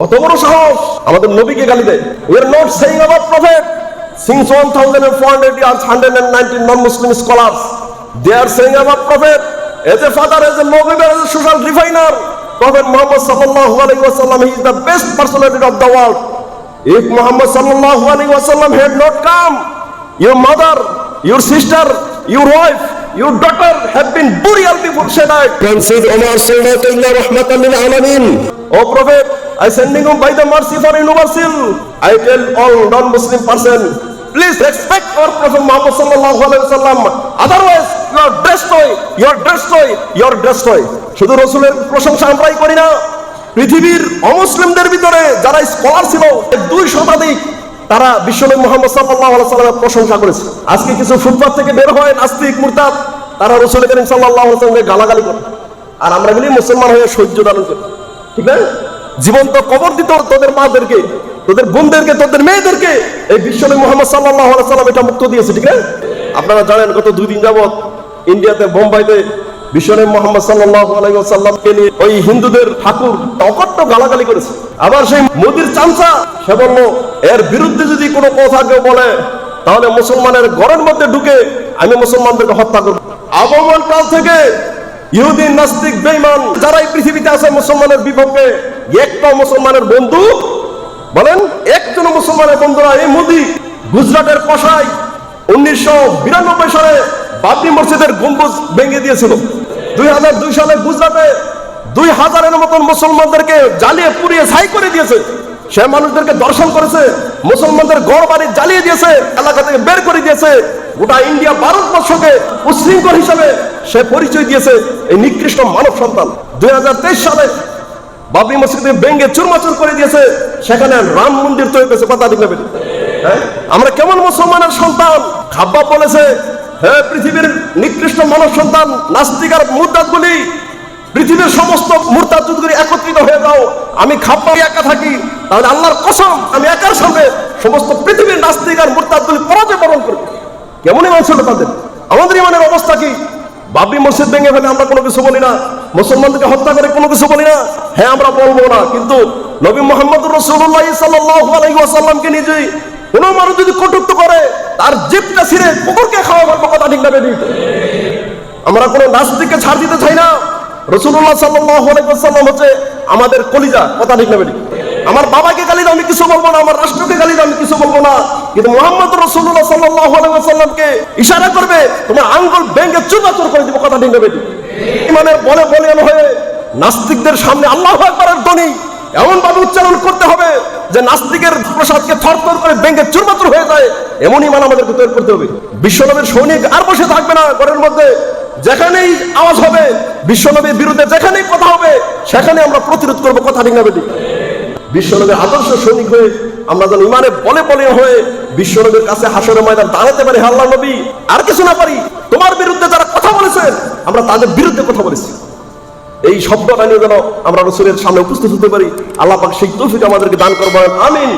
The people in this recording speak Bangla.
কত বড় সাহস আমাদের নবীকে গালি দেয় উই আর নট সেইং আবার prophet since one thousand four hundred years hundred and nineteen non Muslim scholars they are saying আবার prophet as a father as a lawgiver as a social refiner wasallam he is the best personality of the world. If Muhammad sallallahu alaihi wasallam had not come, your mother, your sister, your wife, your daughter have been burial before died. Francis Omar Sunnat illa rahmatan lil alamin. O Prophet, I sending you by the mercy for universal. I tell all non-Muslim person, please respect our Prophet Muhammad sallallahu alaihi wasallam. Otherwise, you are destroyed, you are destroyed, you are destroyed. শুধু রসুলের প্রশংসা আমরাই করি না পৃথিবীর অমুসলিমদের ভিতরে যারা স্কলার ছিল দুই শতাধিক তারা বিশ্বনবী মোহাম্মদ আলাইহি সাল্লামের প্রশংসা করেছে আজকে কিছু ফুটপাত থেকে বের হয় নাস্তিক মুরতাদ তারা রসুল করিম আলাইহি সাল্লামকে গালাগালি করে আর আমরা বলি মুসলমান হয়ে সহ্য ধারণ করি ঠিক না জীবন্ত কবর দিত তোদের মাদেরকে, তোদের বোনদেরকে, তোদের মেয়েদেরকে। এই বিশ্বনবী মোহাম্মদ আলাইহি সাল্লাম এটা মুক্ত দিয়েছে, ঠিক না? আপনারা জানেন গত দুই দিন যাবত ইন্ডিয়াতে, বোম্বাইতে বিশ্বনবী মোহাম্মদ সাল্লাল্লাহু আলাইহি ওয়াসাল্লামকে নিয়ে ওই হিন্দুদের ঠাকুর অকট্ট গালাগালি করেছে। আবার সেই মোদির চামচা, সে বলল, এর বিরুদ্ধে যদি কোনো কথা কেউ বলে, তাহলে মুসলমানের ঘরের মধ্যে ঢুকে আমি মুসলমানদেরকে হত্যা করব। আবহমান কাল থেকে ইহুদি নাস্তিক, বেঈমান যারা এই পৃথিবীতে আছে মুসলমানের বিপক্ষে, একটা মুসলমানের বন্ধু, বলেন, একজন মুসলমানের বন্ধুরা এই মোদি, গুজরাটের কষাই উনিশশো বিরানব্বই সালে বাবরি মসজিদের গম্বুজ ভেঙে দিয়েছিল। দুই হাজার দুই সালে গুজরাটে দুই হাজারের মতন মুসলমানদেরকে জ্বালিয়ে পুড়িয়ে ছাই করে দিয়েছে। সে মানুষদেরকে দর্শন করেছে, মুসলমানদের গড় বাড়ি জ্বালিয়ে দিয়েছে, এলাকা থেকে বের করে দিয়েছে। গোটা ইন্ডিয়া ভারতবর্ষকে উশৃঙ্খল হিসাবে সে পরিচয় দিয়েছে এই নিকৃষ্ট মানব সন্তান। দুই সালে বাবরি মসজিদে ভেঙ্গে চুরমাচুর করে দিয়েছে, সেখানে রাম মন্দির তৈরি করেছে কথা দিকে হ্যাঁ? আমরা কেমন মুসলমানের সন্তান? খাব্বা বলেছে হ্যাঁ পৃথিবীর নিকৃষ্ট মানব সন্তান, নাস্তিক আর মুরতাদ পৃথিবীর সমস্ত মুরতাদ যদি একত্রিত হয়ে যাও আমি খাব্বা একা থাকি, তাহলে আল্লাহর কসম আমি একার সঙ্গে সমস্ত পৃথিবীর নাস্তিক আর মুরতাদ গুলি পরাজয় বরণ করব। কেমন ইমান ছিল তাদের? আমাদের ইমানের অবস্থা কি? বাবরি মসজিদ ভেঙে ফেলে আমরা কোনো কিছু বলি না, মুসলমানদেরকে হত্যা করে কোনো কিছু বলি না? হ্যাঁ আমরা বলব না, কিন্তু নবী মোহাম্মদ রসুল্লাহ সাল্লাহ আলাইসাল্লামকে নিজেই কোনো মানুষ যদি কটুক্ত করে, তার জিপটা ছিঁড়ে কুকুরকে খাওয়া গল্প কথা ঠিক বেদি আমরা কোনো নাস্তিককে ছাড় দিতে চাই না। রসুল্লাহ সাল্লাহ আলাইসাল্লাম হচ্ছে আমাদের কলিজা, কথা ঠিক না আমার বাবাকে গালি দাও, আমি কিছু বলব না, আমার রাষ্ট্রকে গালি দাও, আমি কিছু বলব না। কিন্তু মোহাম্মদ রসুল্লাহ সাল্লাহ আলাইসাল্লামকে ইশারা করবে, তোমার আঙ্গুল ব্যাংকে চুপাচুর করে দিব, কথা ঠিক না বেদি ইমানের বলে বলে হয়ে নাস্তিকদের সামনে আল্লাহ একবারের ধ্বনি। এমন ভাবে উচ্চারণ করতে হবে যে নাস্তিকের প্রসাদকে থরথর করে ব্যাংকে চুরমাচুর হয়ে যায়, এমন ইমান আমাদেরকে তৈরি করতে হবে। বিশ্বনবীর সৈনিক আর বসে থাকবে না ঘরের মধ্যে। যেখানেই আওয়াজ হবে, বিশ্বনবীর বিরুদ্ধে যেখানেই কথা হবে সেখানে আমরা প্রতিরোধ করব, কথা ঠিক না বেটি বিশ্বনবীর আদর্শ সৈনিক হয়ে আমরা যেন ইমানে বলে বলে হয়ে বিশ্বনবীর কাছে হাসরের ময়দান দাঁড়াতে পারি আল্লাহ নবী, আর কিছু না পারি। তোমার বিরুদ্ধে যারা কথা বলেছেন, আমরা তাদের বিরুদ্ধে কথা বলেছি। এই শব্দটা নিয়ে যেন আমরা রসুলের সামনে উপস্থিত হতে পারি। আল্লাহ পাক সেই তৌফিক আমাদেরকে দান করবেন। আমিন।